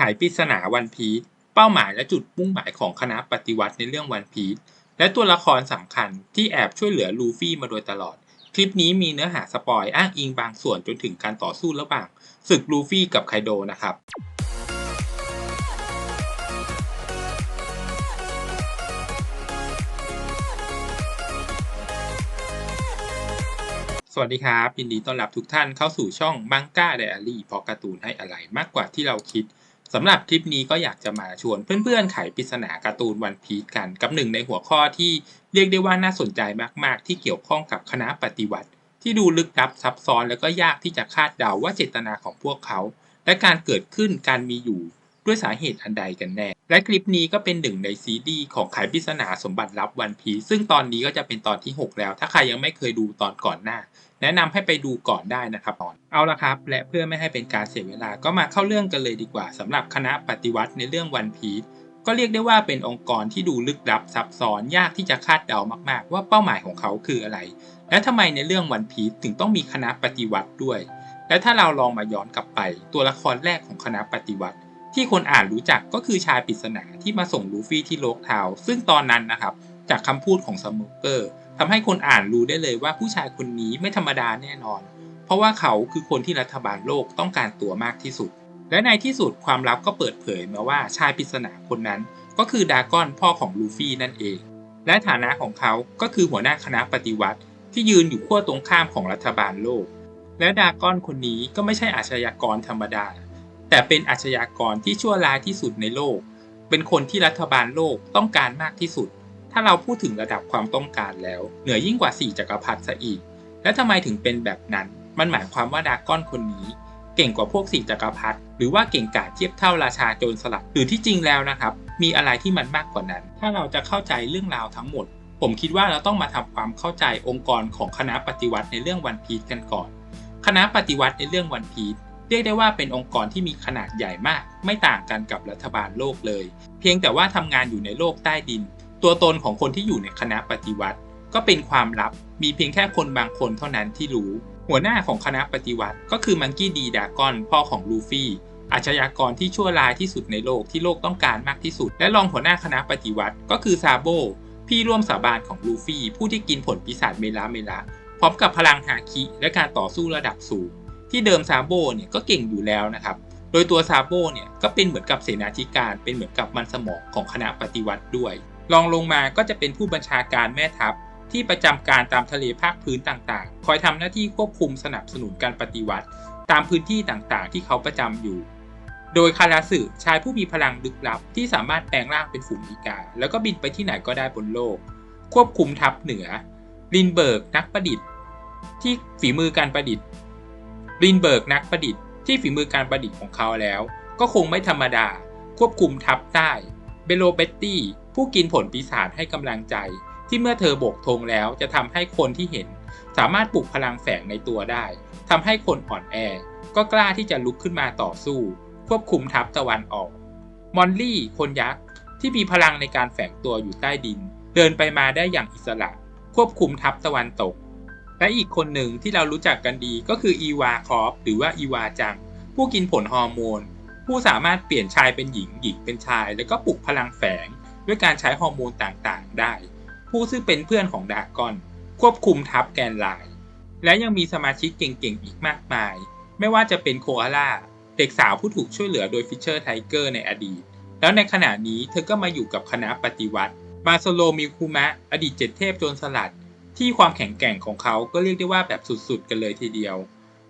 ไขปริศนาวันพีชเป้าหมายและจุดมุ่งหมายของคณะปฏิวัติในเรื่องวันพีชและตัวละครสำคัญที่แอบช่วยเหลือลูฟี่มาโดยตลอด คลิปนี้มีเนื้อหาสปอยอ้างอิงบางส่วนจนถึงการต่อสู้ระหว่างศึกลูฟี่กับไคโดนะครับสวัสดีครับยินดีต้อนรับทุกท่านเข้าสู่ช่องบังก้าไดอารี่พราะการ์ตูนให้อะไรมากกว่าที่เราคิด สำหรับคลิปนี้ก็อยากจะมาชวนเพื่อนๆไขปริศนาการ์ตูนวันพีชกันกับหนึ่งในหัวข้อที่เรียกได้ว่าน่าสนใจมากๆ ที่เกี่ยวข้องกับคณะปฏิวัติ ที่ดูลึกลับซับซ้อนแล้วก็ยากที่จะคาดเดาว่าเจตนาของพวกเขา และการเกิดขึ้นการมีอยู่ ด้วยสาเหตุอันใดกันแน่ และคลิปนี้ก็เป็นหนึ่งในซีดีของไขปริศนาสมบัติลับวันพีซึ่งตอนนี้ก็จะเป็นตอนที่ 6 แล้ว ถ้าใครยังไม่เคยดูตอนก่อนหน้า แนะนำให้ไปดูก่อนได้นะครับตอนเอาละครับ และเพื่อไม่ให้เป็นการเสียเวลาก็มาเข้าเรื่องกันเลยดีกว่าสำหรับคณะปฏิวัติในเรื่องวันพีก็เรียกได้ว่าเป็นองค์กรที่ดูลึกลับซับซ้อนยากที่จะคาดเดามาก ๆ ว่าเป้าหมายของเขาคืออะไร และทำไมในเรื่องวันพีชถึงต้องมีคณะปฏิวัติด้วย และถ้าเราลองมาย้อนกลับไป ตัวละครแรกของคณะปฏิวัติ ที่คนอ่านรู้จักก็คือชายปริศนาที่มาส่งลูฟี่ที่โลกทาว ซึ่งตอนนั้นนะครับ จากคำพูดของสมุกเกอร์ทำให้คนอ่านรู้ได้เลยว่าผู้ชายคนนี้ไม่ธรรมดาแน่นอน เพราะว่าเขาคือคนที่รัฐบาลโลกต้องการตัวมากที่สุด และในที่สุดความลับก็เปิดเผยมาว่าชายปริศนาคนนั้น ก็คือดากอนพ่อของลูฟี่นั่นเอง และฐานะของเขาก็คือหัวหน้าคณะปฏิวัติ ที่ยืนอยู่ขั้วตรงข้ามของรัฐบาลโลก และดากอนคนนี้ก็ไม่ใช่อาชญากรธรรมดา แต่เป็นอาชญากรที่ชั่วร้ายที่สุดในโลก เป็นคนที่รัฐบาลโลกต้องการมากที่สุด ถ้าเราพูดถึงระดับความต้องการแล้ว เหนือยิ่งกว่า4จักรพรรดิซะอีก และทำไมถึงเป็นแบบนั้น มันหมายความว่าดากอนคนนี้ เก่งกว่าพวกสี่จักรพรรดิหรือว่าเก่งกาจเทียบเท่าราชาโจรสลัดหรือที่จริงแล้วนะครับ มีอะไรที่มันมากกว่านั้น ถ้าเราจะเข้าใจเรื่องราวทั้งหมด ผมคิดว่าเราต้องมาทำความเข้าใจองค์กรของคณะปฏิวัติในเรื่องวันพีชกันก่อน คณะปฏิวัติในเรื่องวันพีช เรียกได้ว่าเป็นองค์กรที่มีขนาดใหญ่มาก ไม่ต่างกันกับรัฐบาลโลกเลย เพียงแต่ว่าทำงานอยู่ในโลกใต้ดิน ตัวตนของคนที่อยู่ในคณะปฏิวัติ ก็เป็นความลับ มีเพียงแค่คนบางคนเท่านั้นที่รู้ หัวหน้าของคณะปฏิวัติ ก็คือมังกี้ดีดากอนพ่อของลูฟี่อาชญากรที่ชั่วร้ายที่สุดในโลกที่โลกต้องการมากที่สุด และรองหัวหน้าคณะปฏิวัติ ก็คือซาโบพี่ร่วมสาบานของลูฟี่ผู้ที่กินผลปีศาจเมลาเมลาพร้อมกับพลังฮาคิและการต่อสู้ระดับสูง ที่เดิมซาโบเนี่ยก็เก่งอยู่แล้วนะครับ โดยตัวซาโบเนี่ยก็เป็นเหมือนกับเสนาธิการ เป็นเหมือนกับมันสมองของคณะปฏิวัติด้วย รองลงมาก็จะเป็นผู้บัญชาการแม่ทัพที่ประจำการตามทะเลภาคพื้นต่างๆ คอยทำหน้าที่ควบคุมสนับสนุนการปฏิวัติ ตามพื้นที่ต่างๆ ที่เขาประจำอยู่ โดยคาราสึชายผู้มีพลังลึกลับ ที่สามารถแปลงร่างเป็นฝูงอีกา แล้วก็บินไปที่ไหนก็ได้บนโลก ควบคุมทัพเหนือลินเบิร์กนักประดิษฐ์ ที่ฝีมือการประดิษฐ์ ลินเบิร์กนักประดิษฐ์ที่ฝีมือการประดิษฐ์ของเขาแล้ว ก็คงไม่ธรรมดา ควบคุมทัพใต้ เบโลเบตตี้ ผู้กินผลปีศาจให้กำลังใจ ที่เมื่อเธอโบกธงแล้วจะทำให้คนที่เห็น สามารถปลุกพลังแฝงในตัวได้ทำให้คนอ่อนแอ ก็กล้าที่จะลุกขึ้นมาต่อสู้ ควบคุมทัพตะวันออก มอนลี่ คนยักษ์ที่มีพลังในการแฝงตัวอยู่ใต้ดิน เดินไปมาได้อย่างอิสระ ควบคุมทัพตะวันตก และอีกคนหนึ่งที่เรารู้จักกันดีก็คืออีวาคอฟหรือว่าอีวาจัง ผู้กินผลฮอร์โมน ผู้สามารถเปลี่ยนชายเป็นหญิงหญิงเป็นชาย แล้วก็ปลุกพลังแฝง ด้วยการใช้ฮอร์โมนต่างๆ ได้ ผู้ซึ่งเป็นเพื่อนของดากอน ควบคุมทัพแกนไลน์และยังมีสมาชิกเก่งๆ อีกมากมาย ไม่ว่าจะเป็นโคอาล่าเด็กสาวผู้ถูกช่วยเหลือโดยฟิชเชอร์ไทเกอร์ในอดีต แล้วในขณะนี้เธอก็มาอยู่กับคณะปฏิวัติมาโซโลมิคุมะ อดีตเจ็ดเทพโจรสลัด ที่ความแข็งแกร่งของเขาก็เรียกได้ว่าแบบสุดๆ กันเลยทีเดียว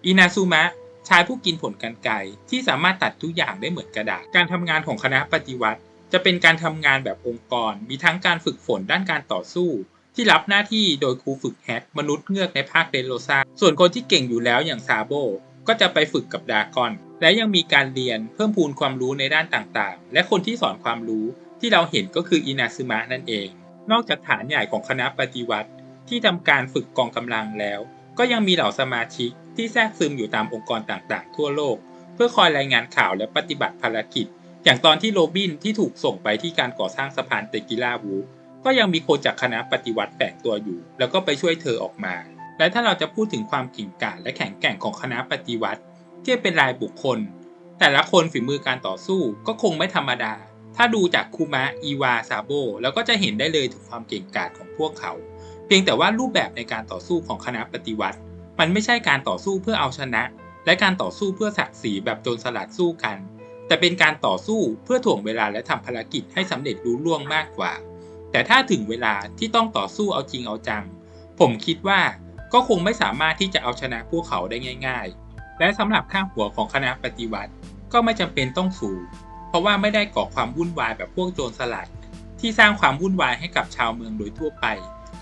อินาซูมะชายผู้กินผลกันไกที่สามารถตัดทุกอย่างได้เหมือนกระดาษ การทำงานของคณะปฏิวัติ จะเป็นการทำงานแบบองค์กร มีทั้งการฝึกฝนด้านการต่อสู้ ที่รับหน้าที่โดยครูฝึกแฮกมนุษย์เงือกในภาคเดโลซาส่วนคนที่เก่งอยู่แล้วอย่างซาโบก็จะไปฝึกกับดากอน และยังมีการเรียนเพิ่มพูนความรู้ในด้านต่างๆ และคนที่สอนความรู้ที่เราเห็นก็คืออินาซึมะนั่นเอง นอกจากฐานใหญ่ของคณะปฏิวัติ ที่ทำการฝึกกองกำลังแล้ว ก็ยังมีเหล่าสมาชิกที่แทรกซึมอยู่ตามองค์กรต่างๆ ทั่วโลก เพื่อคอยรายงานข่าวและปฏิบัติภารกิจ อย่างตอนที่โรบินที่ถูกส่งไปที่การก่อสร้างสะพานเตกิล่าวูก็ยังมีคนจากคณะปฏิวัติแฝงตัวอยู่ แล้วก็ไปช่วยเธอออกมา และถ้าเราจะพูดถึงความเก่งกาจและแข็งแกร่งของคณะปฏิวัติทียบเป็นรายบุคคล แต่ละคนฝีมือการต่อสู้ก็คงไม่ธรรมดา ถ้าดูจากคูมะอีวาซาโบแล้วก็จะเห็นได้เลยถึงความเก่งกาจของพวกเขา เพียงแต่ว่ารูปแบบในการต่อสู้ของคณะปฏิวัติ มันไม่ใช่การต่อสู้เพื่อเอาชนะ และการต่อสู้เพื่อศักดิ์ศรีแบบโจรสลัดสู้กัน แต่เป็นการต่อสู้เพื่อถ่วงเวลาและทำภารกิจให้สำเร็จรุ่ล่วงมากกว่า แต่ถ้าถึงเวลาที่ต้องต่อสู้เอาจริงเอาจัง ผมคิดว่าก็คงไม่สามารถที่จะเอาชนะพวกเขาได้ง่าย ๆ และสำหรับข้างหัวของคณะปฏิวัติ ก็ไม่จำเป็นต้องสูงเพราะว่าไม่ได้ก่อความวุ่นวายแบบพวกโจรสลัด ที่สร้างความวุ่นวายให้กับชาวเมืองโดยทั่วไป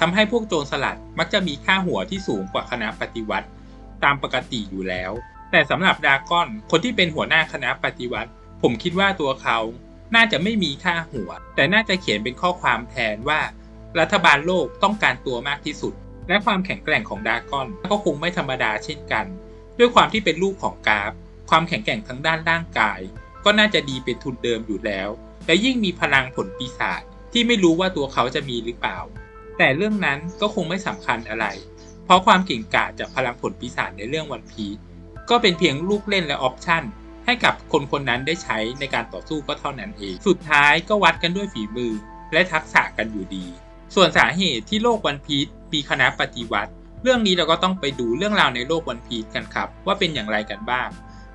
ทำให้พวกโจรสลัดมักจะมีค่าหัวที่สูงกว่าคณะปฏิวัติ ตามปกติอยู่แล้ว แต่สำหรับดากอนคนที่เป็นหัวหน้าคณะปฏิวัติ ผมคิดว่าตัวเขาน่าจะไม่มีค่าหัว แต่น่าจะเขียนเป็นข้อความแทนว่า รัฐบาลโลกต้องการตัวมากที่สุด และความแข็งแกร่งของดากอนก็คงไม่ธรรมดาเช่นกัน ด้วยความที่เป็นลูกของกราฟ ความแข็งแกร่งทั้งด้านร่างกาย ก็น่าจะดีเป็นทุนเดิมอยู่แล้ว และยิ่งมีพลังผลปีศาจที่ไม่รู้ว่าตัวเขาจะมีหรือเปล่า แต่เรื่องนั้นก็คงไม่สำคัญอะไร เพราะความเก่งกาจจากพลังผลปีศาจในเรื่องวันพีก็เป็นเพียงลูกเล่นและออปชั่นให้กับคนคนนั้นได้ใช้ในการต่อสู้ก็เท่านั้นเอง สุดท้ายก็วัดกันด้วยฝีมือและทักษะกันอยู่ดี ส่วนสาเหตุที่โลกวันพีชมีคณะปฏิวัติ เรื่องนี้เราก็ต้องไปดูเรื่องราวในโลกวันพีชกันครับ ว่าเป็นอย่างไรกันบ้าง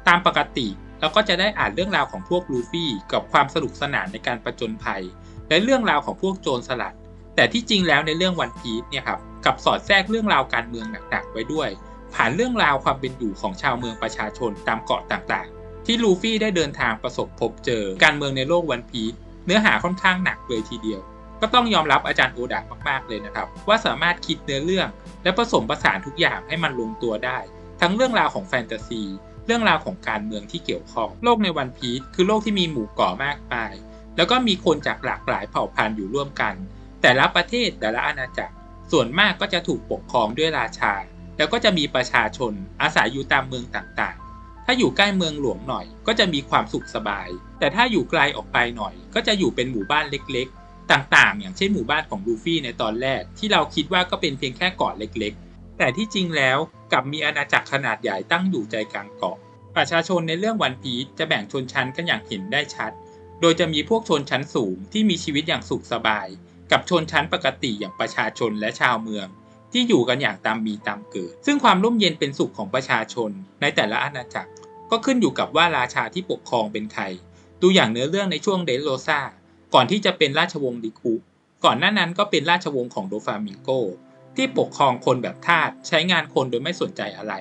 ตามปกติเราก็จะได้อ่านเรื่องราวของพวกลูฟี่กับความสนุกสนานในการประจนภัย และเรื่องราวของพวกโจรสลัด แต่ที่จริงแล้วในเรื่องวันพีชเนี่ยครับกับสอดแทรกเรื่องราวการเมืองหนักๆไว้ด้วย ผ่านเรื่องราวความเป็นอยู่ของชาวเมืองประชาชนตามเกาะต่างๆ ที่ลูฟี่ได้เดินทางประสบพบเจอการเมืองในโลกวันพีชเนื้อหาค่อนข้างหนักเลยทีเดียว ก็ต้องยอมรับอาจารย์โอดะมากๆเลยนะครับ ว่าสามารถคิดเนื้อเรื่อง และผสมผสานทุกอย่างให้มันลงตัวได้ ทั้งเรื่องราวของแฟนตาซีเรื่องราวของการเมืองที่เกี่ยวข้องโลกในวันพีชคือโลกที่มีหมู่เกาะมากมาย แล้วก็มีคนจากหลากหลายเผ่าพันธุ์อยู่ร่วมกัน แต่ละประเทศแต่ละอาณาจักรส่วนมากก็จะถูกปกครองด้วยราชา แล้วก็จะมีประชาชนอาศัยอยู่ตามเมืองต่างๆ ถ้าอยู่ใกล้เมืองหลวงหน่อย ก็จะมีความสุขสบาย แต่ถ้าอยู่ไกลออกไปหน่อย ก็จะอยู่เป็นหมู่บ้านเล็กๆ ต่างๆ อย่างเช่นหมู่บ้านของลูฟี่ในตอนแรก ที่เราคิดว่าก็เป็นเพียงแค่เกาะเล็กๆ แต่ที่จริงแล้วกลับมีอาณาจักรขนาดใหญ่ตั้งอยู่ใจกลางเกาะ ประชาชนในเรื่องวันพีชจะแบ่งชนชั้นกันอย่างเห็นได้ชัด โดยจะมีพวกชนชั้นสูงที่มีชีวิตอย่างสุขสบาย กับชนชั้นปกติอย่างประชาชนและชาวเมือง ที่อยู่กันอย่างตามมีตามเกิด ซึ่งความร่มเย็นเป็นสุขของประชาชนในแต่ละอาณาจักร ก็ขึ้นอยู่กับว่าราชาที่ปกครองเป็นใครดูอย่างเนื้อเรื่องในช่วงเดโรซาก่อนที่จะเป็นราชวงศ์ดิคุก่อนหน้านั้นก็เป็นราชวงศ์ของโดฟามิงโกที่ปกครองคนแบบทาสใช้งานคนโดยไม่สนใจอะไร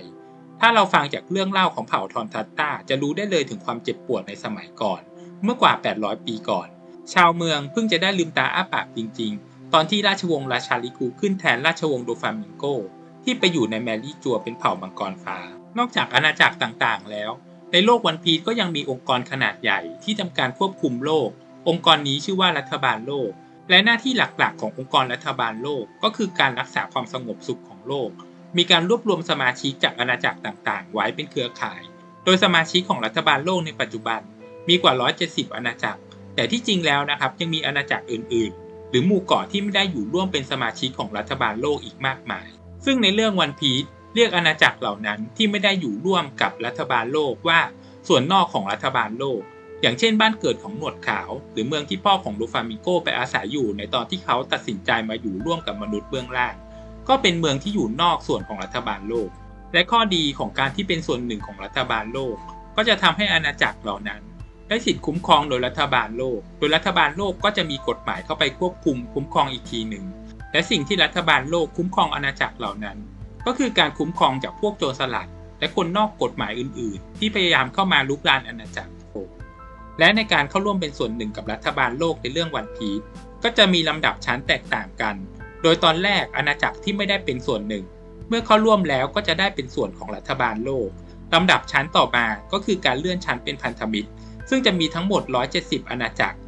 ถ้าเราฟังจากเรื่องเล่าของเผ่าทอนทัตตาจะรู้ได้เลยถึงความเจ็บปวดในสมัยก่อน เมื่อกว่า 800 ปีก่อน ชาวเมืองเพิ่งจะได้ลืมตาอ้าปากจริง ๆ ตอนที่ราชวงศ์ราชาลิกูขึ้นแทนราชวงศ์โดฟามิงโก ที่ไปอยู่ในแมรี่จัวเป็นเผ่ามังกรฟ้า นอกจากอาณาจักรต่างๆ แล้ว ในโลกวันพีชก็ยังมีองค์กรขนาดใหญ่ที่ทำการควบคุมโลก องค์กรนี้ชื่อว่ารัฐบาลโลก และหน้าที่หลักๆ ขององค์กรรัฐบาลโลก ก็คือการรักษาความสงบสุขของโลก มีการรวบรวมสมาชิกจากอาณาจักรต่างๆ ไว้เป็นเครือข่าย โดยสมาชิกของรัฐบาลโลกในปัจจุบัน มีกว่า 170 อาณาจักร แต่ที่จริงแล้วนะครับยังมีอาณาจักรอื่น ๆ หรือหมู่เกาะที่ไม่ได้อยู่ร่วมเป็นสมาชิกของรัฐบาลโลกอีกมากมาย ซึ่งในเรื่องวันพีชเรียกอาณาจักรเหล่านั้นที่ไม่ได้อยู่ร่วมกับรัฐบาลโลกว่า ส่วนนอกของรัฐบาลโลก อย่างเช่นบ้านเกิดของหนวดขาว หรือเมืองที่พ่อของโดฟามิโกไปอาศัยอยู่ในตอนที่เขาตัดสินใจมาอยู่ร่วมกับมนุษย์เบื้องล่าง ก็เป็นเมืองที่อยู่นอกส่วนของรัฐบาลโลก และข้อดีของการที่เป็นส่วนหนึ่งของรัฐบาลโลก ก็จะทำให้อาณาจักรเหล่านั้น ได้สิทธิคุ้มครองโดยรัฐบาลโลก โดยรัฐบาลโลกก็จะมีกฎหมายเข้าไปควบคุมคุ้มครองอีกทีหนึ่ง และสิ่งที่รัฐบาลโลกคุ้มครองอาณาจักรเหล่านั้น ก็คือการคุ้มครองจากพวกโจรสลัด และคนนอกกฎหมายอื่น ๆ ที่พยายามเข้ามาลุกรานอาณาจักรโและในการเข้าร่วมเป็นส่วนหนึ่งกับรัฐบาลโลกในเรื่องวันพีชก็จะมีลำดับชั้นแตกต่างกัน โดยตอนแรกอาณาจักรที่ไม่ได้เป็นส่วนหนึ่ง เมื่อเข้าร่วมแล้วก็จะได้เป็นส่วนของรัฐบาลโลกลำดับชั้นต่อมาก็คือการเลื่อนชั้นเป็นพันธมิตร ซึ่งจะมีทั้งหมด 170 อาณาจักร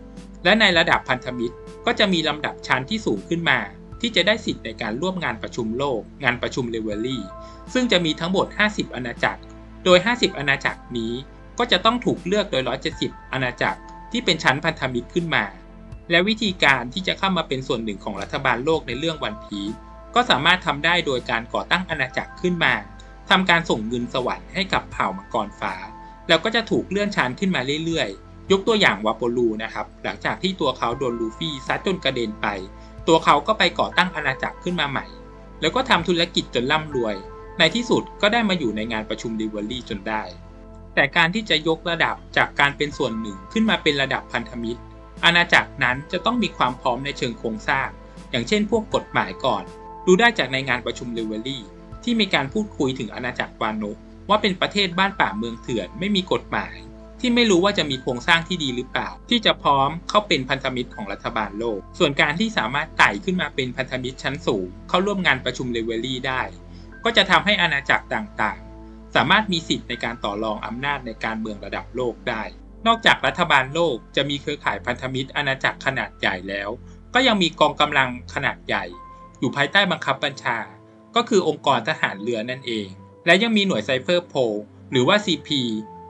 และในระดับพันธมิตร ก็จะมีลำดับชั้นที่สูงขึ้นมา ที่จะได้สิทธิ์ในการร่วมงานประชุมโลก งานประชุมเลเวลลี่ ซึ่งจะมีทั้งหมด 50 อาณาจักร โดย 50 อาณาจักรนี้ก็จะต้องถูกเลือกโดย 170 อาณาจักร ที่เป็นชั้นพันธมิตรขึ้นมา และวิธีการที่จะเข้ามาเป็นส่วนหนึ่งของรัฐบาลโลกในเรื่องวันพีก็สามารถทำได้โดยการก่อตั้งอาณาจักรขึ้นมาทำการส่งเงินสวรรค์ให้กับเผ่ามังกรฟ้า แล้วก็จะถูกเลื่อนชั้นขึ้นมาเรื่อยๆ ยกตัวอย่างวาโปลูนะครับ หลังจากที่ตัวเขาโดนลูฟี่ซัดจนกระเด็นไป ตัวเขาก็ไปก่อตั้งอาณาจักรขึ้นมาใหม่ แล้วก็ทำธุรกิจจนร่ำรวย ในที่สุดก็ได้มาอยู่ในงานประชุมดิวอรี่จนได้ แต่การที่จะยกระดับจากการเป็นส่วนหนึ่งขึ้นมาเป็นระดับพันธมิตร อาณาจักรนั้นจะต้องมีความพร้อมในเชิงโครงสร้าง อย่างเช่น พวกกฎหมายก่อน ดูได้จากในงานประชุมดิวอรี่ที่มีการพูดคุยถึงอาณาจักรวานโน ว่าเป็นประเทศบ้านป่าเมืองเถื่อนไม่มีกฎหมาย ที่ไม่รู้ว่าจะมีโครงสร้างที่ดีหรือเปล่า ที่จะพร้อมเข้าเป็นพันธมิตรของรัฐบาลโลก ส่วนการที่สามารถไต่ขึ้นมาเป็นพันธมิตรชั้นสูง เข้าร่วมงานประชุมเลเวลี่ได้ ก็จะทำให้อาณาจักรต่างๆ สามารถมีสิทธิ์ในการต่อรองอำนาจในการเมืองระดับโลกได้ นอกจากรัฐบาลโลกจะมีเครือข่ายพันธมิตรอาณาจักรขนาดใหญ่แล้ว ก็ยังมีกองกำลังขนาดใหญ่ อยู่ภายใต้บังคับบัญชา ก็คือองค์กรทหารเรือนั่นเอง และยังมีหน่วยไซเฟอร์โพลหรือว่า CP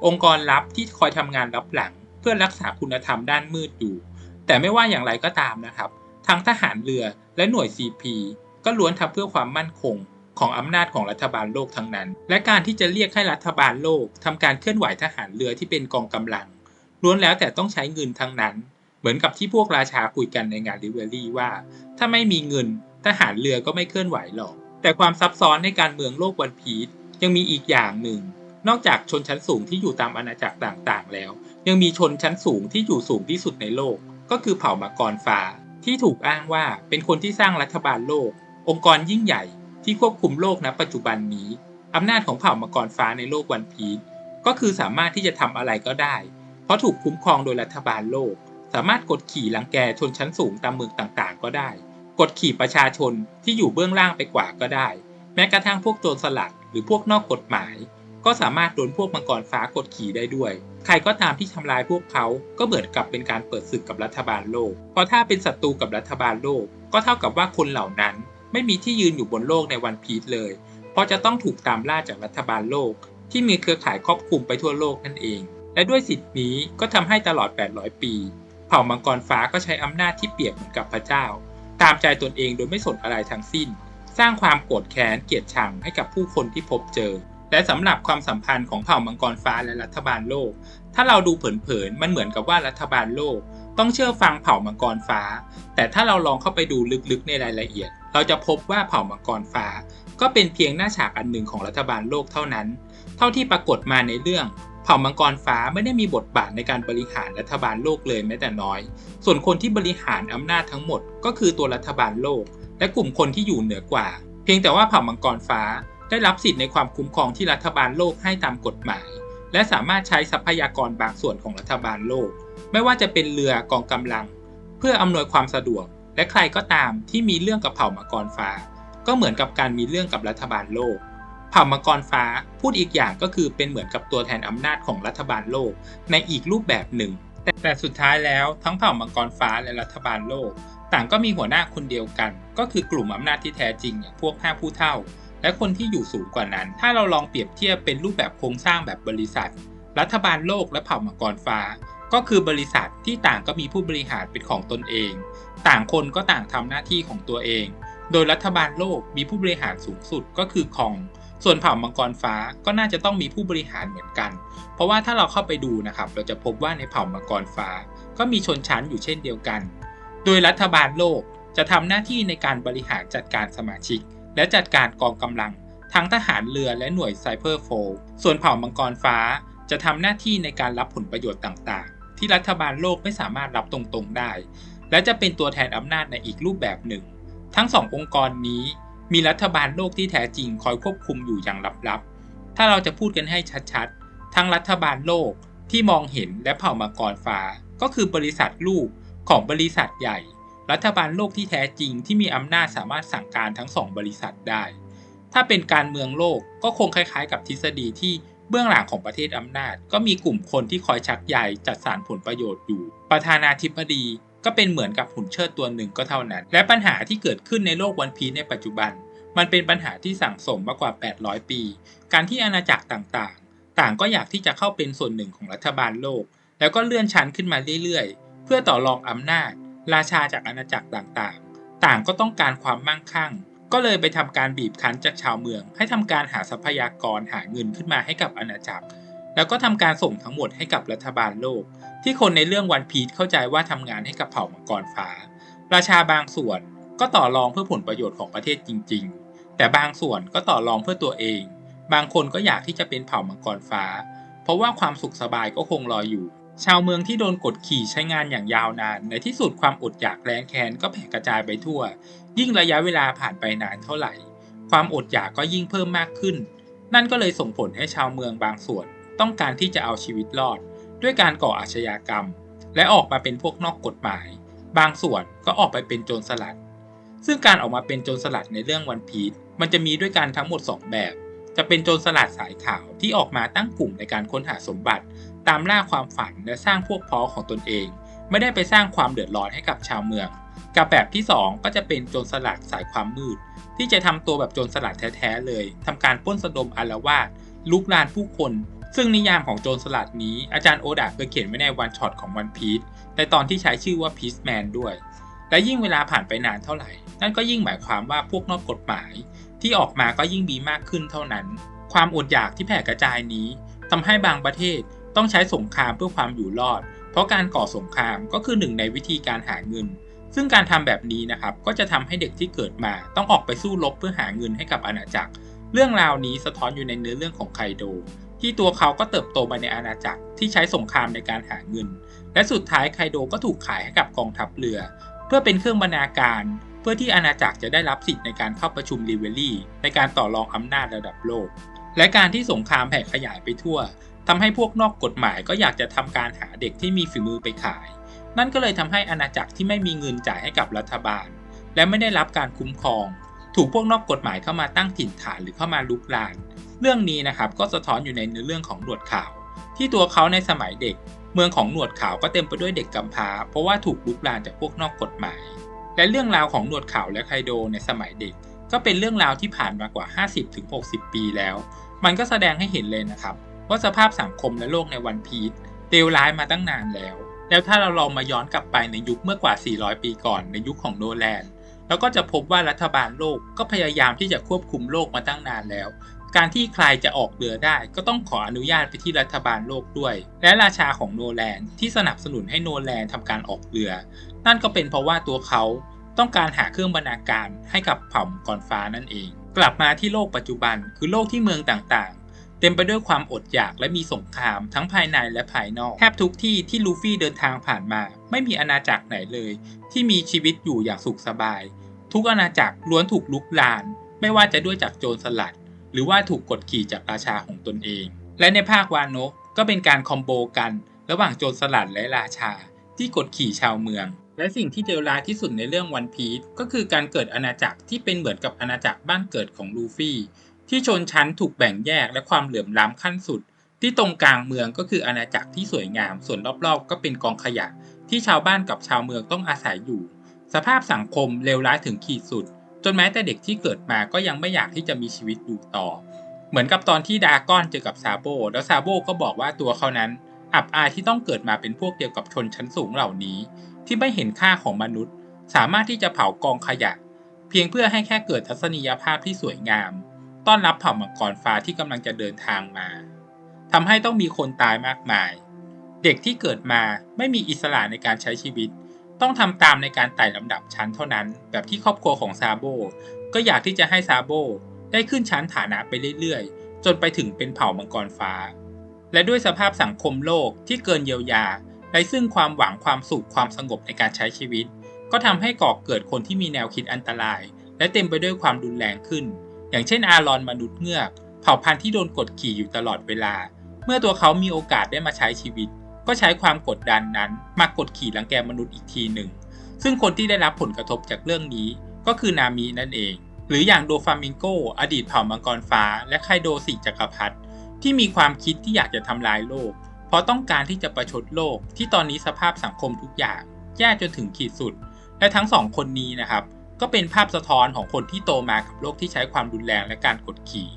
องค์กรลับที่คอยทำงานลับหลัง เพื่อรักษาคุณธรรมด้านมืดอยู่ แต่ไม่ว่าอย่างไรก็ตามนะครับ ทั้งทหารเรือและหน่วย CP ก็ล้วนทำเพื่อความมั่นคงของอำนาจของรัฐบาลโลกทั้งนั้น และการที่จะเรียกให้รัฐบาลโลกทำการเคลื่อนไหวทหารเรือที่เป็นกองกำลัง ล้วนแล้วแต่ต้องใช้เงินทั้งนั้น เหมือนกับที่พวกราชาคุยกันในงานริเวอรี่ว่า ถ้าไม่มีเงินทหารเรือก็ไม่เคลื่อนไหวหรอก แต่ความซับซ้อนในการเมืองโลกวันพีช ยังมีอีกอย่างหนึ่ง นอกจากชนชั้นสูงที่อยู่ตามอาณาจักรต่างๆ แล้ว ยังมีชนชั้นสูงที่อยู่สูงที่สุดในโลก ก็คือเผ่ามังกรฟ้า ที่ถูกอ้างว่าเป็นคนที่สร้างรัฐบาลโลก องค์กรยิ่งใหญ่ที่ควบคุมโลกณปัจจุบันนี้อำนาจของเผ่ามังกรฟ้าในโลกวันพีชก็คือสามารถที่จะทำอะไรก็ได้ เพราะถูกคุ้มครองโดยรัฐบาลโลก สามารถกดขี่ลังแกชนชั้นสูงตามเมืองต่างๆ ก็ได้ กดขี่ประชาชนที่อยู่เบื้องล่างไปกว่าก็ได้ แม้กระทั่งพวกโจรสลัด หรือพวกนอกกฎหมาย ก็สามารถโดนพวกมังกรฟ้ากดขี่ได้ด้วย ใครก็ตามที่ทำลายพวกเขาก็เหมือนกับเป็นการเปิดศึกกับรัฐบาลโลก เพราะถ้าเป็นศัตรูกับรัฐบาลโลก ก็เท่ากับว่าคนเหล่านั้น ไม่มีที่ยืนอยู่บนโลกในวันพีชเลย เพราะจะต้องถูกตามล่าจากรัฐบาลโลก ที่มีเครือข่ายครอบคลุมไปทั่วโลกนั่นเอง และด้วยสิทธินี้ก็ทำให้ตลอด 800 ปี เผ่ามังกรฟ้าก็ใช้อำนาจที่เปรียบเหมือนกับพระเจ้า ตามใจตนเองโดยไม่สนอะไรทั้งสิ้น สร้างความโกรธแค้นเกลียดชังให้กับผู้คนที่พบเจอ และสำหรับความสัมพันธ์ของเผ่ามังกรฟ้าและรัฐบาลโลก ถ้าเราดูเผินๆมันเหมือนกับว่ารัฐบาลโลก ต้องเชื่อฟังเผ่ามังกรฟ้า แต่ถ้าเราลองเข้าไปดูลึกๆในรายละเอียด เราจะพบว่าเผ่ามังกรฟ้า ก็เป็นเพียงหน้าฉากอันหนึ่งของรัฐบาลโลกเท่านั้น เท่าที่ปรากฏมาในเรื่องเผ่ามังกรฟ้าไม่ได้มีบทบาทในการบริหารรัฐบาลโลกเลยแม้แต่น้อย ส่วนคนที่บริหารอำนาจทั้งหมด ก็คือตัวรัฐบาลโลก และกลุ่มคนที่อยู่เหนือกว่า เพียงแต่ว่าเผ่ามังกรฟ้าได้รับสิทธิ์ในความคุ้มครองที่รัฐบาลโลกให้ตามกฎหมาย และสามารถใช้ทรัพยากรบางส่วนของรัฐบาลโลก ไม่ว่าจะเป็นเรือกองกำลัง เพื่ออำนวยความสะดวก และใครก็ตามที่มีเรื่องกับเผ่ามังกรฟ้า ก็เหมือนกับการมีเรื่องกับรัฐบาลโลกเผ่ามังกรฟ้าพูดอีกอย่างก็คือเป็นเหมือนกับตัวแทนอำนาจของรัฐบาลโลกในอีกรูปแบบหนึ่ง แต่สุดท้ายแล้วทั้งเผ่ามังกรฟ้าและรัฐบาลโลก ต่างก็มีหัวหน้าคนเดียวกัน ก็คือกลุ่มอำนาจที่แท้จริงอย่างพวกห้าผู้เท่า และคนที่อยู่สูงกว่านั้น ถ้าเราลองเปรียบเทียบเป็นรูปแบบโครงสร้างแบบบริษัท รัฐบาลโลกและเผ่ามังกรฟ้า ก็คือบริษัทที่ต่างก็มีผู้บริหารเป็นของตนเอง ต่างคนก็ต่างทำหน้าที่ของตัวเอง โดยรัฐบาลโลกมีผู้บริหารสูงสุดก็คือคองส่วนเผ่ามังกรฟ้าก็น่าจะต้องมีผู้บริหารเหมือนกัน เพราะว่าถ้าเราเข้าไปดูนะครับ เราจะพบว่าในเผ่ามังกรฟ้า ก็มีชนชั้นอยู่เช่นเดียวกัน โดยรัฐบาลโลกจะทำหน้าที่ในการบริหารจัดการสมาชิก และจัดการกองกำลัง ทั้งทหารเรือและหน่วยไซเบอร์โฟส่วนเผ่ามังกรฟ้าจะทำหน้าที่ในการรับผลประโยชน์ต่างๆ ที่รัฐบาลโลกไม่สามารถรับตรงๆได้ และจะเป็นตัวแทนอำนาจในอีกรูปแบบหนึ่ง ทั้งสององค์กรนี้มีรัฐบาลโลกที่แท้จริงคอยควบคุมอยู่อย่างลับๆ ถ้าเราจะพูดกันให้ชัดๆ ทั้งรัฐบาลโลกที่มองเห็นและเผ่ามังกรฟ้า ก็คือบริษัทลูก ของบริษัทใหญ่ รัฐบาลโลกที่แท้จริงที่มีอำนาจสามารถสั่งการทั้งสองบริษัทได้ ถ้าเป็นการเมืองโลกก็คงคล้ายๆ กับทฤษฎีที่เบื้องหลังของประเทศอำนาจ ก็มีกลุ่มคนที่คอยชักใยจัดสรรผลประโยชน์อยู่ ประธานาธิบดีก็เป็นเหมือนกับหุ่นเชิดตัวหนึ่งก็เท่านั้น และปัญหาที่เกิดขึ้นในโลกวันพีในปัจจุบัน มันเป็นปัญหาที่สั่งสมมากกว่า 800 ปี การที่อาณาจักรต่างๆ ต่างก็อยากที่จะเข้าเป็นส่วนหนึ่งของรัฐบาลโลก แล้วก็เลื่อนชั้นขึ้นมาเรื่อยๆ เพื่อต่อรองอำนาจ ราชาจากอาณาจักรต่างๆ ต่างก็ต้องการความมั่งคั่ง ก็เลยไปทำการบีบคั้นจากชาวเมือง ให้ทำการหาทรัพยากรหาเงินขึ้นมาให้กับอาณาจักร แล้วก็ทำการส่งทั้งหมดให้กับรัฐบาลโลก ที่คนในเรื่องวันพีชเข้าใจว่าทำงานให้กับเผ่ามังกรฟ้า ราชาบางส่วนก็ต่อรองเพื่อผลประโยชน์ของประเทศจริง ๆ แต่บางส่วนก็ต่อรองเพื่อตัวเอง บางคนก็อยากที่จะเป็นเผ่ามังกรฟ้า เพราะว่าความสุขสบายก็คงรออยู่ ชาวเมืองที่โดนกดขี่ใช้งานอย่างยาวนาน ในที่สุดความอดอยากแรงแค้นก็แผ่กระจายไปทั่ว ยิ่งระยะเวลาผ่านไปนานเท่าไหร่ ความอดอยากก็ยิ่งเพิ่มมากขึ้น นั่นก็เลยส่งผลให้ชาวเมืองบางส่วน ต้องการที่จะเอาชีวิตรอด ด้วยการก่ออาชญากรรม และออกมาเป็นพวกนอกกฎหมาย บางส่วนก็ออกไปเป็นโจรสลัด ซึ่งการออกมาเป็นโจรสลัดในเรื่องวันพีชมันจะมีด้วยกันทั้งหมด 2 แบบ จะเป็นโจรสลัดสายขาวที่ออกมาตั้งกลุ่มในการค้นหาสมบัติ ตามล่าความฝันและสร้างพวกพ้องของตนเอง ไม่ได้ไปสร้างความเดือดร้อนให้กับชาวเมือง กับแบบที่ 2 ก็จะเป็นโจรสลัดสายความมืด ที่จะทำตัวแบบโจรสลัดแท้ๆเลยทำการป้นสะดมอารวาสลุกลานผู้คน ซึ่งนิยามของโจรสลัดนี้อาจารย์โอดาเคยเขียนไว้ในวันช็อตของวันพีชในตอนที่ใช้ชื่อว่าพีชแมนด้วย และยิ่งเวลาผ่านไปนานเท่าไหร่ นั่นก็ยิ่งหมายความว่าพวกนอกกฎหมาย ที่ออกมาก็ยิ่งมีมากขึ้นเท่านั้น ความอดอยากที่แผ่กระจายนี้ทำให้บางประเทศ ต้องใช้สงครามเพื่อความอยู่รอด เพราะการก่อสงครามก็คือหนึ่งในวิธีการหาเงิน ซึ่งการทำแบบนี้นะครับก็จะทำให้เด็กที่เกิดมา ต้องออกไปสู้รบเพื่อหาเงินให้กับอาณาจักร เรื่องราวนี้สะท้อนอยู่ในเนื้อเรื่องของไคโด ที่ตัวเขาก็เติบโตมาในอาณาจักรที่ใช้สงครามในการหาเงิน และสุดท้ายไคโดก็ถูกขายให้กับกองทัพเรือ เพื่อเป็นเครื่องบรรณาการเพื่อที่อาณาจักรจะได้รับสิทธิ์ในการเข้าประชุมรีเวลลี่ในการต่อรองอำนาจระดับโลก และการที่สงครามแผ่ขยายไปทั่ว ทำให้พวกนอกกฎหมายก็อยากจะทำการหาเด็กที่มีฝีมือไปขาย นั่นก็เลยทำให้อาณาจักรที่ไม่มีเงินจ่ายให้กับรัฐบาล และไม่ได้รับการคุ้มครอง ถูกพวกนอกกฎหมายเข้ามาตั้งถิ่นฐานหรือเข้ามาลุกลาน เรื่องนี้นะครับก็สะท้อนอยู่ในเนื้อเรื่องของหนวดขาว ที่ตัวเขาในสมัยเด็ก เมืองของหนวดขาวก็เต็มไปด้วยเด็กกำพร้า เพราะว่าถูกลุกลานจากพวกนอกกฎหมาย และเรื่องราวของหนวดขาวและไคโดในสมัยเด็ก ก็เป็นเรื่องราวที่ผ่านมากว่า 50-60 ปีแล้ว มันก็แสดงให้เห็นเลยนะครับ ว่าสภาพสังคมและโลกในวันพีชเลวร้ายมาตั้งนานแล้ว แล้วถ้าเราลองมาย้อนกลับไปในยุคเมื่อกว่า 400 ปีก่อนในยุคของโนแลนแล้วก็จะพบว่ารัฐบาลโลกก็พยายามที่จะควบคุมโลกมาตั้งนานแล้ว การที่ใครจะออกเรือได้ก็ต้องขออนุญาตไปที่รัฐบาลโลกด้วย และราชาของโนแลนที่สนับสนุนให้โนแลนทำการออกเรือ นั่นก็เป็นเพราะว่าตัวเขาต้องการหาเครื่องบรรณาการให้กับเผ่ามังกรฟ้านั่นเอง กลับมาที่โลกปัจจุบันคือโลกที่เมืองต่าง เต็มไปด้วยความอดอยากและมีสงครามทั้งภายในและภายนอก แทบทุกที่ที่ลูฟี่เดินทางผ่านมา ไม่มีอาณาจักรไหนเลย ที่มีชีวิตอยู่อย่างสุขสบาย ทุกอาณาจักรล้วนถูกลุกลาน ไม่ว่าจะด้วยจากโจรสลัด หรือว่าถูกกดขี่จากราชาของตนเอง และในภาควานโนก็เป็นการคอมโบกัน ระหว่างโจรสลัดและราชา ที่กดขี่ชาวเมือง และสิ่งที่เลวร้ายที่สุดในเรื่องวันพีชก็คือการเกิดอาณาจักรที่เป็นเหมือนกับอาณาจักรบ้านเกิดของลูฟี่ ที่ชนชั้นถูกแบ่งแยกและความเหลื่อมล้ำขั้นสุด ที่ตรงกลางเมืองก็คืออาณาจักรที่สวยงาม ส่วนรอบๆ ก็เป็นกองขยะ ที่ชาวบ้านกับชาวเมืองต้องอาศัยอยู่ สภาพสังคมเลวร้ายถึงขีดสุด จนแม้แต่เด็กที่เกิดมาก็ยังไม่อยากที่จะมีชีวิตอยู่ต่อ เหมือนกับตอนที่ดาก้อนเจอกับซาโบ แล้วซาโบก็บอกว่าตัวเขานั้น อับอายที่ต้องเกิดมาเป็นพวกเดียวกับชนชั้นสูงเหล่านี้ ที่ไม่เห็นค่าของมนุษย์ สามารถที่จะเผากองขยะ เพียงเพื่อให้แค่เกิดทัศนียภาพที่สวยงาม ต้อนรับเผ่ามังกรฟ้าที่กำลังจะเดินทางมาทำให้ต้องมีคนตายมากมาย เด็กที่เกิดมาไม่มีอิสระในการใช้ชีวิต ต้องทำตามในการไต่ลำดับชั้นเท่านั้น แบบที่ครอบครัวของซาโบ ก็อยากที่จะให้ซาโบได้ขึ้นชั้นฐานะไปเรื่อยๆ จนไปถึงเป็นเผ่ามังกรฟ้า และด้วยสภาพสังคมโลกที่เกินเยียวยาไร้ซึ่งความหวังความสุขความสงบในการใช้ชีวิต ก็ทำให้ก่อเกิดคนที่มีแนวคิดอันตราย และเต็มไปด้วยความรุนแรงขึ้น อย่างเช่นอารอนมนุษย์เงือก เผ่าพันธุ์ที่โดนกดขี่อยู่ตลอดเวลา เมื่อตัวเขามีโอกาสได้มาใช้ชีวิต ก็ใช้ความกดดันนั้นมากดขี่รังแกมนุษย์อีกทีหนึ่ง ซึ่งคนที่ได้รับผลกระทบจากเรื่องนี้ก็คือนามินั่นเอง หรืออย่างโดฟามิงโก อดีตเผ่ามังกรฟ้า และไคโดสีจักรพรรดิที่มีความคิดที่อยากจะทำลายโลก เพราะต้องการที่จะประชดโลกที่ตอนนี้สภาพสังคมทุกอย่าง แย่จนถึงขีดสุด และทั้งสองคนนี้นะครับ ก็เป็นภาพสะท้อนของคนที่โตมากับโลกที่ใช้ความรุนแรงและการกดขี่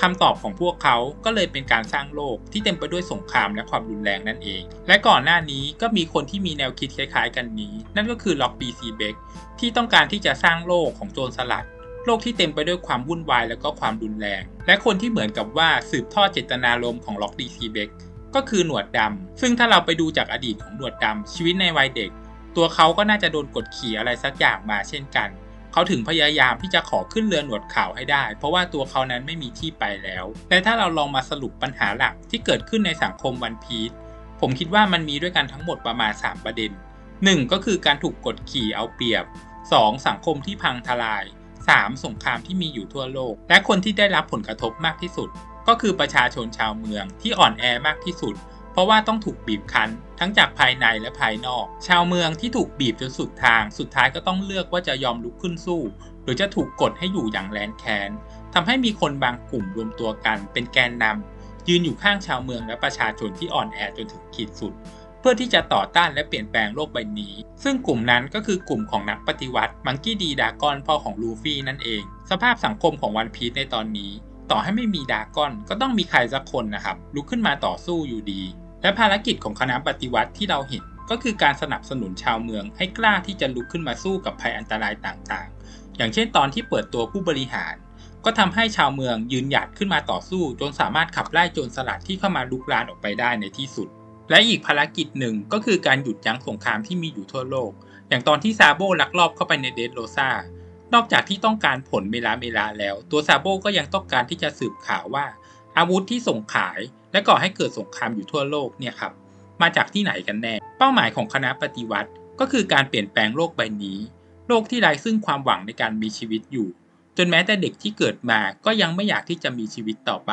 คำตอบของพวกเขาก็เลยเป็นการสร้างโลกที่เต็มไปด้วยสงครามและความรุนแรงนั่นเอง และก่อนหน้านี้ก็มีคนที่มีแนวคิดคล้ายๆ กันนี้ นั่นก็คือล็อกบีซีเบกที่ต้องการที่จะสร้างโลกของโจรสลัด โลกที่เต็มไปด้วยความวุ่นวายและก็ความรุนแรง และคนที่เหมือนกับว่าสืบทอดเจตนารมณ์ของล็อกดีซีเบกก็คือหนวดดำ ซึ่งถ้าเราไปดูจากอดีตของหนวดดำชีวิตในวัยเด็ก ตัวเขาก็น่าจะโดนกดขี่อะไรสักอย่างมาเช่นกัน เขาถึงพยายามที่จะขอขึ้นเรือหนวดขาวให้ได้ เพราะว่าตัวเขานั้นไม่มีที่ไปแล้วและถ้าเราลองมาสรุปปัญหาหลักที่เกิดขึ้นในสังคมวันพีชผมคิดว่ามันมีด้วยกันทั้งหมดประมาณ 3 ประเด็น 1. ก็คือการถูกกดขี่เอาเปรียบ 2. สังคมที่พังทลาย 3. สงครามที่มีอยู่ทั่วโลก และคนที่ได้รับผลกระทบมากที่สุด ก็คือประชาชนชาวเมืองที่อ่อนแอมากที่สุด เพราะว่าต้องถูกบีบคั้น ทั้งจากภายในและภายนอก ชาวเมืองที่ถูกบีบจนสุดทาง สุดท้ายก็ต้องเลือกว่าจะยอมลุกขึ้นสู้ หรือจะถูกกดให้อยู่อย่างแรนแค้นทำให้มีคนบางกลุ่มรวมตัวกัน เป็นแกนนำยืนอยู่ข้างชาวเมืองและประชาชนที่อ่อนแอจนถึงขีดสุด เพื่อที่จะต่อต้านและเปลี่ยนแปลงโลกใบนี้ ซึ่งกลุ่มนั้นก็คือกลุ่มของนักปฏิวัติมังกี้ดีดากอนพ่อของลูฟี่นั่นเอง สภาพสังคมของวันพีชในตอนนี้ ต่อให้ไม่มีดากอนก็ต้องมีใครสักคนนะครับลุกขึ้นมาต่อสู้อยู่ดี และภารกิจของคณะปฏิวัติที่เราเห็นก็คือการสนับสนุนชาวเมืองให้กล้าที่จะลุกขึ้นมาสู้กับภัยอันตรายต่างๆ อย่างเช่นตอนที่เปิดตัวผู้บริหาร ก็ทำให้ชาวเมืองยืนหยัดขึ้นมาต่อสู้จนสามารถขับไล่โจรสลัดที่เข้ามาลุกลานออกไปได้ในที่สุด และอีกภารกิจหนึ่งก็คือการหยุดยั้งสงครามที่มีอยู่ทั่วโลก อย่างตอนที่ซาโบลักลอบเข้าไปในเดดโรซานอกจากที่ต้องการผลเมลาเมลาแล้ว ตัวซาโบก็ยังต้องการที่จะสืบข่าวว่า อาวุธที่ส่งขาย และก่อให้เกิดสงครามอยู่ทั่วโลกเนี่ยครับมาจากที่ไหนกันแน่ เป้าหมายของคณะปฏิวัติ ก็คือการเปลี่ยนแปลงโลกใบนี้ โลกที่ไร้ซึ่งความหวังในการมีชีวิตอยู่ จนแม้แต่เด็กที่เกิดมาก็ยังไม่อยากที่จะมีชีวิตต่อไป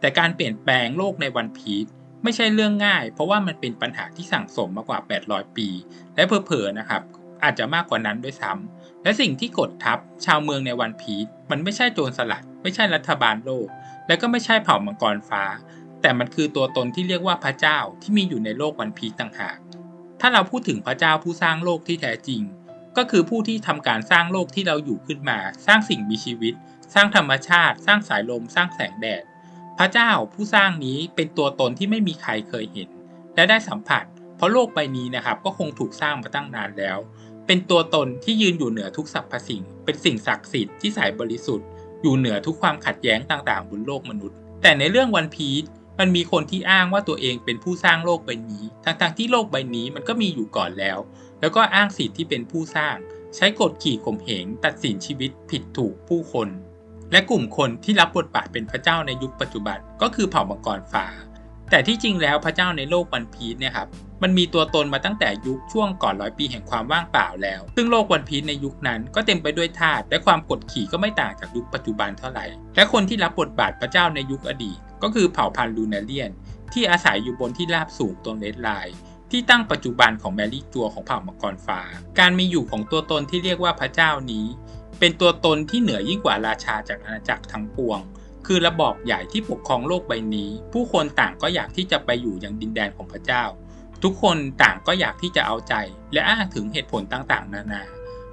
แต่การเปลี่ยนแปลงโลกในวันพีชไม่ใช่เรื่องง่าย เพราะว่ามันเป็นปัญหาที่สั่งสมมากว่า 800 ปี และเพอๆนะครับ อาจจะมากกว่านั้นด้วยซ้ำและสิ่งที่กดทับชาวเมืองในวันพีชมันไม่ใช่โจรสลัด ไม่ใช่รัฐบาลโลก และก็ไม่ใช่เผ่ามังกรฟ้า แต่มันคือตัวตนที่เรียกว่าพระเจ้าที่มีอยู่ในโลกวันพีต่างหาก ถ้าเราพูดถึงพระเจ้าผู้สร้างโลกที่แท้จริง ก็คือผู้ที่ทำการสร้างโลกที่เราอยู่ขึ้นมา สร้างสิ่งมีชีวิต สร้างธรรมชาติ สร้างสายลม สร้างแสงแดด พระเจ้าผู้สร้างนี้เป็นตัวตนที่ไม่มีใครเคยเห็น และได้สัมผัส เพราะโลกใบนี้นะครับก็คงถูกสร้างมาตั้งนานแล้ว เป็นตัวตนที่ยืนอยู่เหนือทุกสรรพสิ่ง เป็นสิ่งศักดิ์สิทธิ์ที่สายบริสุทธิ์ อยู่เหนือทุกความขัดแย้งต่างๆ บนโลกมนุษย์ แต่ในเรื่องวันพีชมันมีคนที่อ้างว่าตัวเองเป็นผู้สร้างโลกใบนี้ ทั้งๆที่โลกใบนี้มันก็มีอยู่ก่อนแล้ว แล้วก็อ้างสิทธิ์ที่เป็นผู้สร้าง ใช้กฎขี่ข่มเหงตัดสินชีวิตผิดถูกผู้คน และกลุ่มคนที่รับบทบาทเป็นพระเจ้าในยุคปัจจุบันก็คือเผ่ามังกรฟ้า แต่ที่จริงแล้วพระเจ้าในโลกวันพีชเนี่ยครับ มันมีตัวตนมาตั้งแต่ยุคช่วงก่อนร้อยปีแห่งความว่างเปล่าแล้ว ซึ่งโลกวันพีชในยุคนั้นก็เต็มไปด้วยธาตุและความกดขี่ก็ไม่ต่างจากยุคปัจจุบันเท่าไหร่ และคนที่รับบทบาทพระเจ้าในยุคอดีต ก็คือเผ่าพันธุ์ลูนาเลียน ที่อาศัยอยู่บนที่ราบสูงตรงเลดไลน์ที่ตั้งปัจจุบันของแมรี่จัวของเผ่ามังกรฟ้า การมีอยู่ของตัวตนที่เรียกว่าพระเจ้านี้ เป็นตัวตนที่เหนือยิ่งกว่าราชาจากอาณาจักรทั้งปวง คือระบอบใหญ่ที่ปกครองโลกใบนี้ ผู้คนต่างก็อยากที่จะไปอยู่ยังดินแดนของพระเจ้า ทุกคนต่างก็อยากที่จะเอาใจและอ้างถึงเหตุผลต่างๆ นานา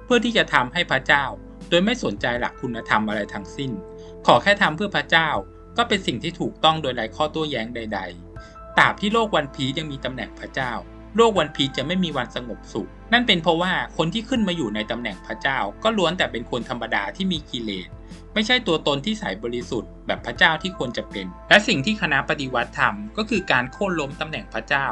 เพื่อที่จะทำให้พระเจ้า โดยไม่สนใจหลักคุณธรรมอะไรทั้งสิ้น ขอแค่ทำเพื่อพระเจ้า ก็เป็นสิ่งที่ถูกต้องโดยไร้ข้อโต้แย้งใด ๆตราบที่โลกวันพียังมีตำแหน่งพระเจ้า โลกวันพีจะไม่มีวันสงบสุข นั่นเป็นเพราะว่าคนที่ขึ้นมาอยู่ในตำแหน่งพระเจ้า ก็ล้วนแต่เป็นคนธรรมดาที่มีกิเลสไม่ใช่ตัวตนที่ใสบริสุทธิ์แบบพระเจ้าที่ควรจะเป็น และสิ่งที่คณะปฏิวัติทำก็คือการโค่นล้มตำแหน่งพระเจ้า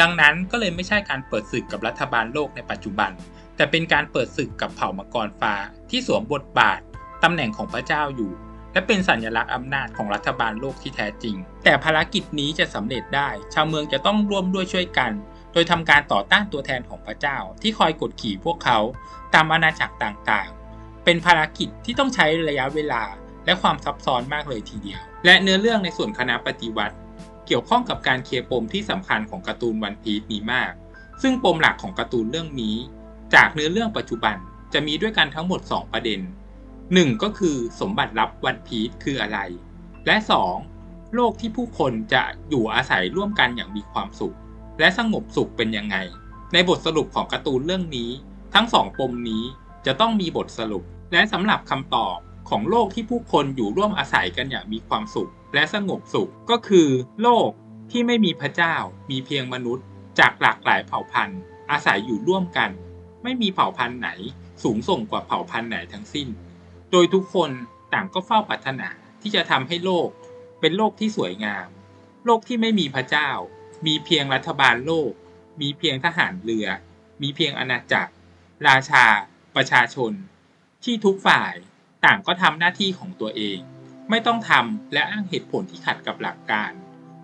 ดังนั้นก็เลยไม่ใช่การเปิดศึกกับรัฐบาลโลกในปัจจุบัน แต่เป็นการเปิดศึกกับเผ่ามังกรฟ้าที่สวมบทบาทตำแหน่งของพระเจ้าอยู่ และเป็นสัญลักษณ์อำนาจของรัฐบาลโลกที่แท้จริง แต่ภารกิจนี้จะสำเร็จได้ ชาวเมืองจะต้องร่วมด้วยช่วยกัน โดยทำการต่อต้านตัวแทนของพระเจ้าที่คอยกดขี่พวกเขาตามอาณาจักรต่างๆ เป็นภารกิจที่ต้องใช้ระยะเวลาและความซับซ้อนมากเลยทีเดียว และเนื้อเรื่องในส่วนคณะปฏิวัติ เกี่ยวข้องกับการเคลียร์ปมที่สำคัญของการ์ตูนวันพีซนี้มาก ซึ่งปมหลักของการ์ตูนเรื่องนี้ จากเนื้อเรื่องปัจจุบันจะมีด้วยกันทั้งหมด 2 ประเด็น 1. ก็คือสมบัติลับวันพีซคืออะไร และ 2. โลกที่ผู้คนจะอยู่อาศัยร่วมกันอย่างมีความสุข และสงบสุขเป็นยังไง ในบทสรุปของการ์ตูนเรื่องนี้ ทั้งสองปมนี้จะต้องมีบทสรุป และสำหรับคำตอบ ของโลกที่ผู้คนอยู่ร่วมอาศัยกันอย่างมีความสุข และสงบสุขก็คือโลกที่ไม่มีพระเจ้า มีเพียงมนุษย์ จากหลากหลายเผ่าพันธุ์ อาศัยอยู่ร่วมกัน ไม่มีเผ่าพันธุ์ไหน สูงส่งกว่าเผ่าพันธุ์ไหนทั้งสิ้น โดยทุกคนต่างก็เฝ้าปรารถนาที่จะทำให้โลก เป็นโลกที่สวยงาม โลกที่ไม่มีพระเจ้า มีเพียงรัฐบาลโลก มีเพียงทหารเรือ มีเพียงอาณาจักร ราชา ประชาชน ที่ทุกฝ่าย ต่างก็ทำหน้าที่ของตัวเอง ไม่ต้องทำและอ้างเหตุผลที่ขัดกับหลักการ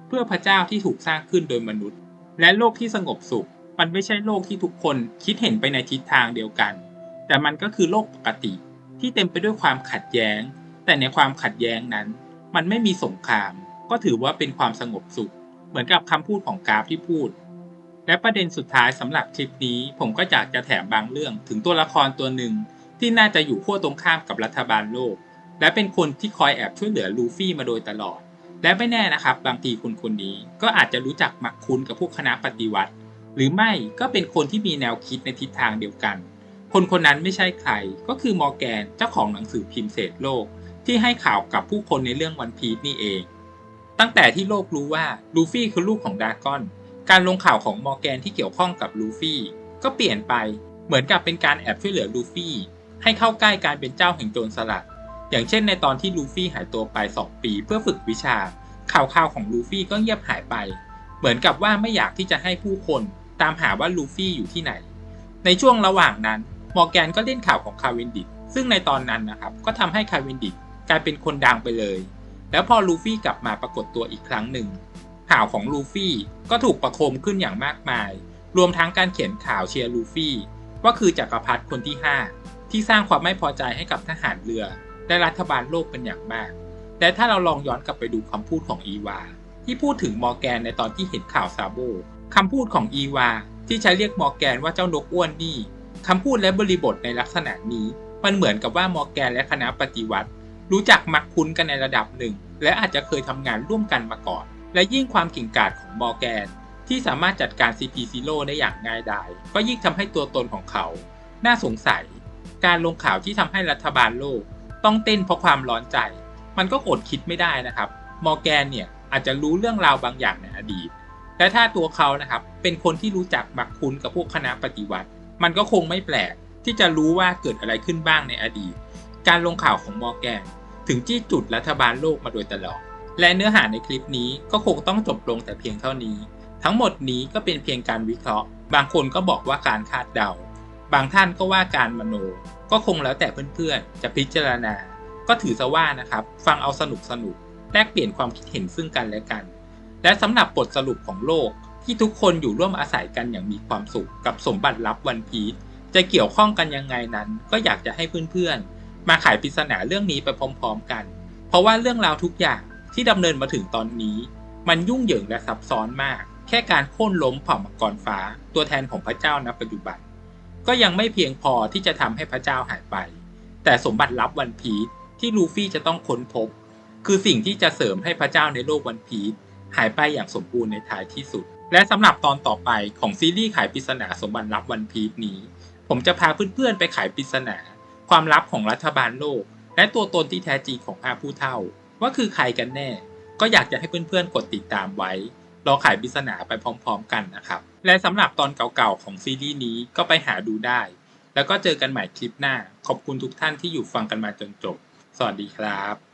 เพื่อพระเจ้าที่ถูกสร้างขึ้นโดยมนุษย์ และโลกที่สงบสุข มันไม่ใช่โลกที่ทุกคนคิดเห็นไปในทิศทางเดียวกัน แต่มันก็คือโลกปกติ ที่เต็มไปด้วยความขัดแย้ง แต่ในความขัดแย้งนั้น มันไม่มีสงคราม ก็ถือว่าเป็นความสงบสุข เหมือนกับคำพูดของกราฟที่พูดและประเด็นสุดท้ายสำหรับคลิปนี้ผมก็อยากจะแถมบางเรื่องถึงตัวละครตัวหนึ่ง ที่น่าจะอยู่ขั้วตรงข้ามกับรัฐบาลโลก และเป็นคนที่คอยแอบช่วยเหลือลูฟี่มาโดยตลอด และไม่แน่นะครับ บางทีคนคนนี้ก็อาจจะรู้จักมักคุ้นกับพวกคณะปฏิวัติ หรือไม่ก็เป็นคนที่มีแนวคิดในทิศทางเดียวกัน คนคนนั้นไม่ใช่ใครก็คือมอร์แกนเจ้าของหนังสือพิมพ์เศษโลก ที่ให้ข่าวกับผู้คนในเรื่องวันพีซนี่เอง ตั้งแต่ที่โลกรู้ว่าลูฟี่คือลูกของดรากอน การลงข่าวของมอร์แกนที่เกี่ยวข้องกับลูฟี่ก็เปลี่ยนไปเหมือนกับเป็นการแอบช่วยเหลือลูฟี่ ให้เข้าใกล้การเป็นเจ้าแห่งโจรสลัด อย่างเช่นในตอนที่ลูฟี่หายตัวไป 2 ปีเพื่อฝึกวิชา ข่าวข่าวของลูฟี่ก็เงียบหายไป เหมือนกับว่าไม่อยากที่จะให้ผู้คนตามหาว่าลูฟี่อยู่ที่ไหน ในช่วงระหว่างนั้น มอร์แกนก็เล่นข่าวของคาวินดิกซึ่งในตอนนั้นนะครับก็ทำให้คาวินดิกกลายเป็นคนดังไปเลย แล้วพอลูฟี่กลับมาปรากฏตัวอีกครั้งหนึ่ง ข่าวของลูฟี่ก็ถูกประโคมขึ้นอย่างมากมาย รวมทั้งการเขียนข่าวเชียร์ลูฟี่ว่าคือจักรพรรดิคนที่ 5 ที่สร้างความไม่พอใจให้กับทหารเรือ และรัฐบาลโลกเป็นอย่างมาก และถ้าเราลองย้อนกลับไปดูคำพูดของอีวา ที่พูดถึงมอร์แกนในตอนที่เห็นข่าวซาโบคำพูดของอีวา ที่ใช้เรียกมอร์แกนว่าเจ้านกอ้วนนี่คำพูดและบริบทในลักษณะนี้ มันเหมือนกับว่ามอร์แกนและคณะปฏิวัติ รู้จักมักคุ้นกันในระดับหนึ่ง และอาจจะเคยทำงานร่วมกันมาก่อน และยิ่งความเก่งกาจของมอร์แกนที่สามารถจัดการ CP0 ได้อย่างง่ายดายก็ยิ่งทำให้ตัวตนของเขา น่าสงสัย การลงข่าวที่ทำให้รัฐบาลโลก ต้องเต้นเพราะความร้อนใจ มันก็อดคิดไม่ได้นะครับ มอร์แกนเนี่ยอาจจะรู้เรื่องราวบางอย่างในอดีต และถ้าตัวเขานะครับเป็นคนที่รู้จักมักคุ้นกับพวกคณะปฏิวัติ มันก็คงไม่แปลกที่จะรู้ว่าเกิดอะไรขึ้นบ้างในอดีต การลงข่าวของมอร์แกนถึงจี้จุดรัฐบาลโลกมาโดยตลอด และเนื้อหาในคลิปนี้ก็คงต้องจบลงแต่เพียงเท่านี้ ทั้งหมดนี้ก็เป็นเพียงการวิเคราะห์ บางคนก็บอกว่าการคาดเดา บางท่านก็ว่าการมโน ก็คงแล้วแต่เพื่อนๆ จะพิจารณา ก็ถือซะว่านะครับ ฟังเอาสนุกสนุกแลกเปลี่ยนความคิดเห็นซึ่งกันและกัน และสำหรับบทสรุปของโลกที่ทุกคนอยู่ร่วมอาศัยกันอย่างมีความสุขกับสมบัติลับวันพีชจะเกี่ยวข้องกันยังไงนั้น ก็อยากจะให้เพื่อนๆ มาไขปริศนาเรื่องนี้ไปพร้อมๆกัน เพราะว่าเรื่องราวทุกอย่างที่ดำเนินมาถึงตอนนี้ มันยุ่งเหยิงและซับซ้อนมาก แค่การโค่นล้มเผ่ามังกรฟ้า ตัวแทนของพระเจ้าณปัจจุบัน ก็ยังไม่เพียงพอที่จะทำให้พระเจ้าหายไป แต่สมบัติลับวันพีชที่ลูฟี่จะต้องค้นพบ คือสิ่งที่จะเสริมให้พระเจ้าในโลกวันพีชหายไปอย่างสมบูรณ์ในท้ายที่สุด และสำหรับตอนต่อไปของซีรีส์ไขปริศนาสมบัติลับวันพีชนี้ ผมจะพาเพื่อนๆไปไขปริศนา ความลับของรัฐบาลโลก และตัวตนที่แท้จริงของอาผู้เท่า ว่าคือใครกันแน่ ก็อยากจะให้เพื่อนๆกดติดตามไว้รอไขปริศนาไปพร้อม ๆ กันนะครับ และสำหรับตอนเก่าๆของซีรีส์นี้ก็ไปหาดูได้ แล้วก็เจอกันใหม่คลิปหน้า ขอบคุณทุกท่านที่อยู่ฟังกันมาจนจบ สวัสดีครับ